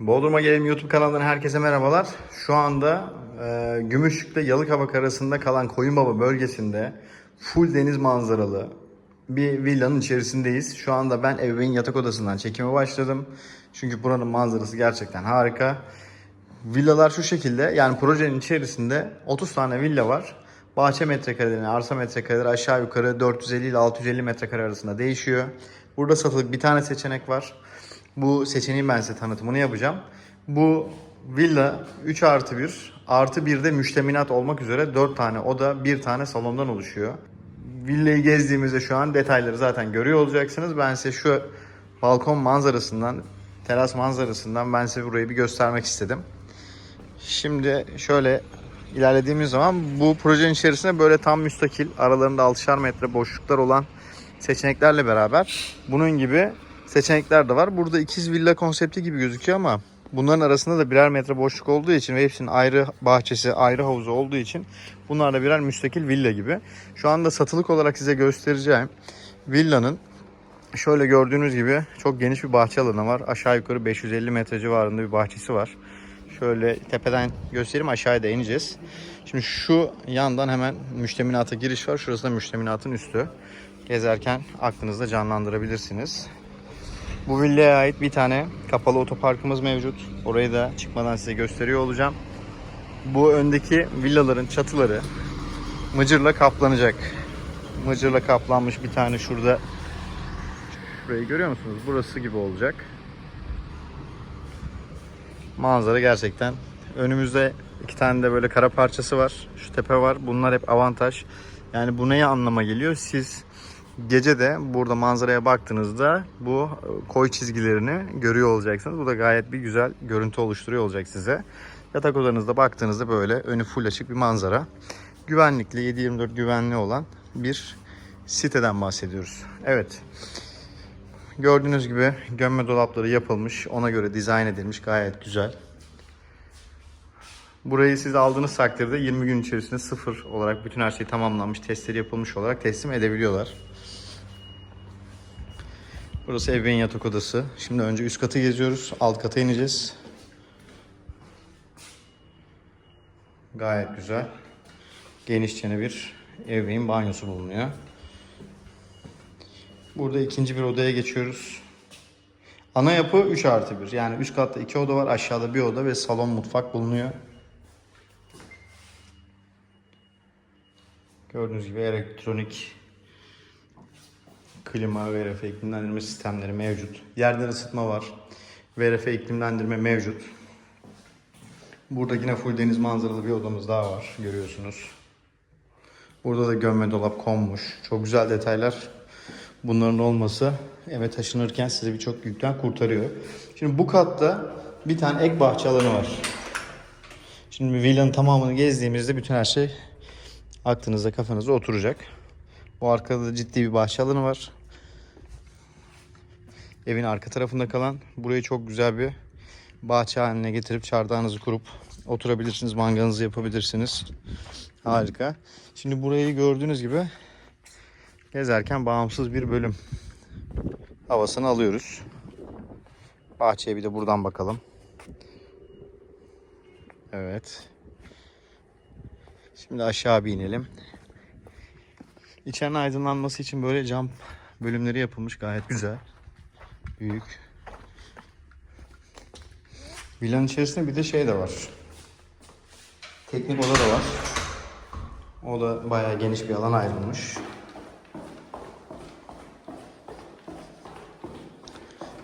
Bodrum'a Gelelim YouTube kanalından herkese merhabalar. Şu anda e, Gümüşlük'te Yalıkavak arasında kalan Koyunbaba bölgesinde full deniz manzaralı bir villanın içerisindeyiz. Şu anda ben evimin yatak odasından çekime başladım. Çünkü buranın manzarası gerçekten harika. Villalar şu şekilde yani projenin içerisinde 30 tane villa var. Bahçe metrekareleri, arsa metrekareleri aşağı yukarı 450 ile 650 metrekare arasında değişiyor. Burada satılık bir tane seçenek var. Bu seçeneğin ben size tanıtımını yapacağım. Bu villa 3 artı 1 artı 1 de müşteminat olmak üzere 4 tane oda, 1 tane salondan oluşuyor. Villayı gezdiğimizde şu an detayları zaten görüyor olacaksınız. Ben size şu balkon manzarasından, teras manzarasından ben size burayı bir göstermek istedim. Şimdi şöyle ilerlediğimiz zaman bu projenin içerisinde böyle tam müstakil aralarında 6'şar metre boşluklar olan seçeneklerle beraber bunun gibi seçenekler de var. Burada ikiz villa konsepti gibi gözüküyor ama bunların arasında da birer metre boşluk olduğu için ve hepsinin ayrı bahçesi, ayrı havuzu olduğu için bunlar da birer müstakil villa gibi. Şu anda satılık olarak size göstereceğim villanın şöyle gördüğünüz gibi çok geniş bir bahçe alanı var. Aşağı yukarı 550 metre civarında bir bahçesi var. Şöyle tepeden göstereyim aşağıya da ineceğiz. Şimdi şu yandan hemen müşteminata giriş var. Şurası da müşteminatın üstü. Gezerken aklınızda canlandırabilirsiniz. Bu villaya ait bir tane kapalı otoparkımız mevcut. Orayı da çıkmadan size gösteriyor olacağım. Bu öndeki villaların çatıları mıcırla kaplanacak. Mıcırla kaplanmış bir tane şurada. Şurayı görüyor musunuz? Burası gibi olacak. Manzara gerçekten. Önümüzde iki tane de böyle kara parçası var. Şu tepe var. Bunlar hep avantaj. Yani bu neye anlama geliyor? Siz gece de burada manzaraya baktığınızda bu e, koy çizgilerini görüyor olacaksınız. Bu da gayet bir güzel görüntü oluşturuyor olacak size. Yatak odanızda baktığınızda böyle önü full açık bir manzara. Güvenlikli 7-24 güvenli olan bir siteden bahsediyoruz. Evet. Gördüğünüz gibi gömme dolapları yapılmış. Ona göre dizayn edilmiş. Gayet güzel. Burayı siz aldığınız takdirde 20 gün içerisinde sıfır olarak bütün her şey tamamlanmış, testleri yapılmış olarak teslim edebiliyorlar. Burası ebeveyn yatak odası. Şimdi önce üst katı geziyoruz. Alt kata ineceğiz. Gayet güzel. Genişçene bir ebeveyn banyosu bulunuyor. Burada ikinci bir odaya geçiyoruz. Ana yapı 3 artı 1. Yani üst katta 2 oda var. Aşağıda bir oda ve salon mutfak bulunuyor. Gördüğünüz gibi elektronik klima, VRF iklimlendirme sistemleri mevcut. Yerden ısıtma var. VRF iklimlendirme mevcut. Burada yine full deniz manzaralı bir odamız daha var. Görüyorsunuz. Burada da gömme dolap konmuş. Çok güzel detaylar. Bunların olması eve taşınırken sizi birçok yükten kurtarıyor. Şimdi bu katta bir tane ek bahçe alanı var. Şimdi villanın tamamını gezdiğimizde bütün her şey aklınızda kafanızda oturacak. Bu arkada da ciddi bir bahçe alanı var. Evin arka tarafında kalan burayı çok güzel bir bahçe haline getirip çardağınızı kurup oturabilirsiniz, mangalınızı yapabilirsiniz. Harika. Şimdi burayı gördüğünüz gibi gezerken bağımsız bir bölüm havasını alıyoruz. Bahçeye bir de buradan bakalım. Evet. Şimdi aşağı bir inelim. İçerinin aydınlanması için böyle cam bölümleri yapılmış gayet güzel. Büyük. Villanın içerisinde bir de şey de var. Teknik oda da var. O da bayağı geniş bir alan ayrılmış.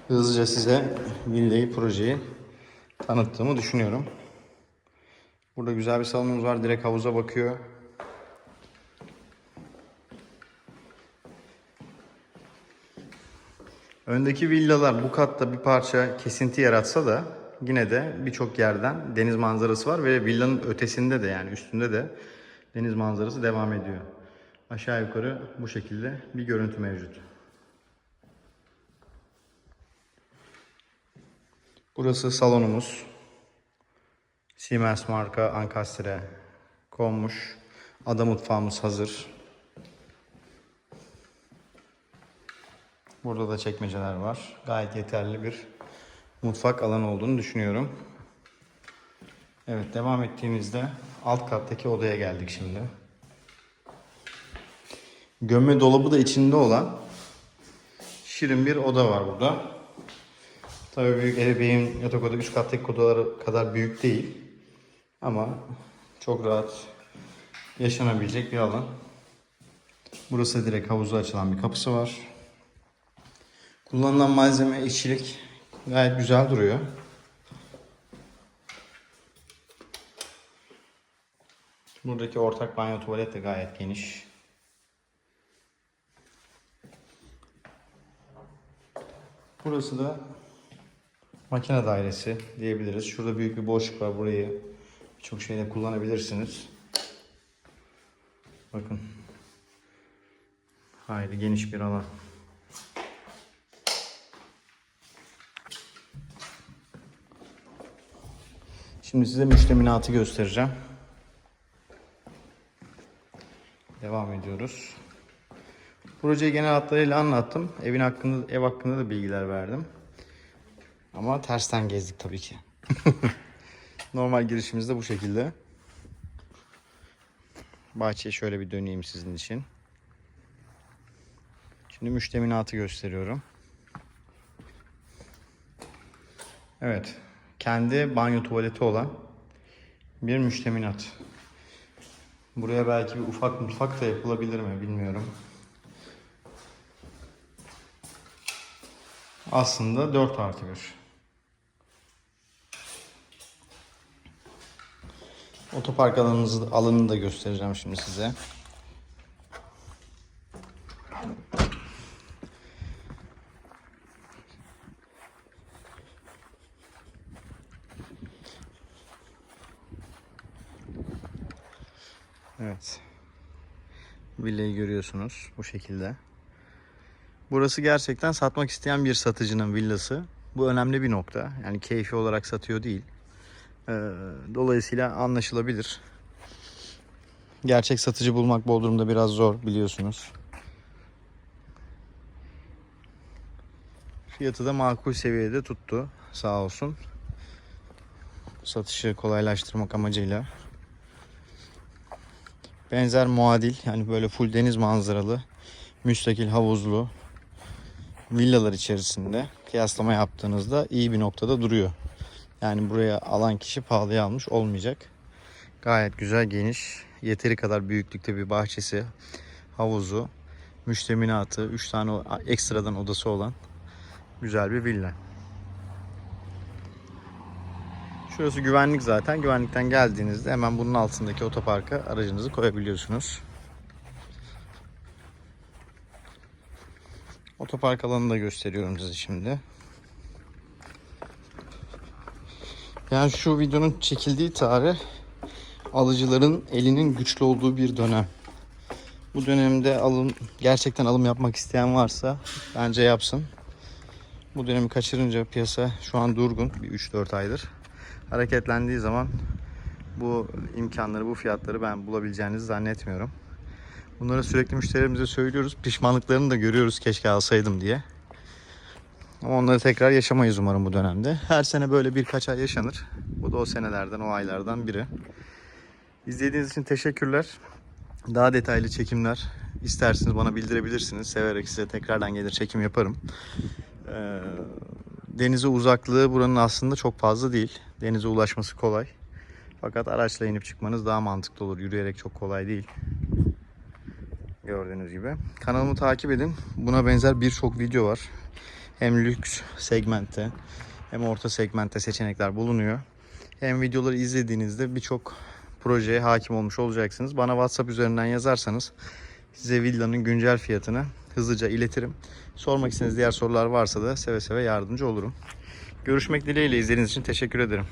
Hızlıca size villayı, projeyi tanıttığımı düşünüyorum. Burada güzel bir salonumuz var. Direkt havuza bakıyor. Öndeki villalar bu katta bir parça kesinti yaratsa da yine de birçok yerden deniz manzarası var ve villanın ötesinde de yani üstünde de deniz manzarası devam ediyor. Aşağı yukarı bu şekilde bir görüntü mevcut. Burası salonumuz. Siemens marka ankastre konmuş. Ada mutfağımız hazır. Burada da çekmeceler var. Gayet yeterli bir mutfak alanı olduğunu düşünüyorum. Evet devam ettiğimizde alt kattaki odaya geldik şimdi. Gömme dolabı da içinde olan şirin bir oda var burada. Tabii büyük ebeveyn yatak oda 3 kattaki odaları kadar büyük değil. Ama çok rahat yaşanabilecek bir alan. Burası direkt havuza açılan bir kapısı var. Kullanılan malzeme işçilik gayet güzel duruyor. Buradaki ortak banyo tuvalet de gayet geniş. Burası da makine dairesi diyebiliriz. Şurada büyük bir boşluk var. Burayı birçok şeyde kullanabilirsiniz. Bakın. Hayli geniş bir alan. Şimdi size müşteminatı göstereceğim. Devam ediyoruz. Projeyi genel hatlarıyla anlattım. Evin hakkında, ev hakkında da bilgiler verdim. Ama tersten gezdik tabii ki. Normal girişimiz de bu şekilde. Bahçeye şöyle bir döneyim sizin için. Şimdi müşteminatı gösteriyorum. Evet. Kendi banyo tuvaleti olan bir müşteminat. Buraya belki bir ufak mutfak da yapılabilir mi bilmiyorum. Aslında 4 artı 1. Otopark alanınızı, alanını da göstereceğim şimdi size. Evet. Villayı görüyorsunuz bu şekilde. Burası gerçekten satmak isteyen bir satıcının villası. Bu önemli bir nokta. Yani keyfi olarak satıyor değil. Ee, dolayısıyla anlaşılabilir. Gerçek satıcı bulmak Bodrum'da biraz zor biliyorsunuz. Fiyatı da makul seviyede tuttu sağ olsun. Satışı kolaylaştırmak amacıyla. Benzer muadil yani böyle full deniz manzaralı müstakil havuzlu villalar içerisinde kıyaslama yaptığınızda iyi bir noktada duruyor. Yani buraya alan kişi pahalıya almış olmayacak. Gayet güzel, geniş, yeteri kadar büyüklükte bir bahçesi, havuzu, müşteminatı, 3 tane ekstradan odası olan güzel bir villa. Şurası güvenlik zaten. Güvenlikten geldiğinizde hemen bunun altındaki otoparka aracınızı koyabiliyorsunuz. Otopark alanını da gösteriyorum size şimdi. Yani şu videonun çekildiği tarih alıcıların elinin güçlü olduğu bir dönem. Bu dönemde alım gerçekten alım yapmak isteyen varsa bence yapsın. Bu dönemi kaçırınca piyasa şu an durgun bir 3-4 aydır. Hareketlendiği zaman bu imkanları, bu fiyatları ben bulabileceğinizi zannetmiyorum. Bunları sürekli müşterilerimize söylüyoruz. Pişmanlıklarını da görüyoruz keşke alsaydım diye. Ama onları tekrar yaşamayız umarım bu dönemde. Her sene böyle birkaç ay yaşanır. Bu da o senelerden, o aylardan biri. İzlediğiniz için teşekkürler. Daha detaylı çekimler isterseniz bana bildirebilirsiniz. Severek size tekrardan gelir çekim yaparım. Ee, denize uzaklığı buranın aslında çok fazla değil. Denize ulaşması kolay. Fakat araçla inip çıkmanız daha mantıklı olur. Yürüyerek çok kolay değil. Gördüğünüz gibi. Kanalımı takip edin. Buna benzer birçok video var. Hem lüks segmentte hem orta segmentte seçenekler bulunuyor. Hem videoları izlediğinizde birçok projeye hakim olmuş olacaksınız. Bana WhatsApp üzerinden yazarsanız size villanın güncel fiyatını hızlıca iletirim. Sormak istediğiniz diğer sorular varsa da seve seve yardımcı olurum. Görüşmek dileğiyle izlediğiniz için teşekkür ederim.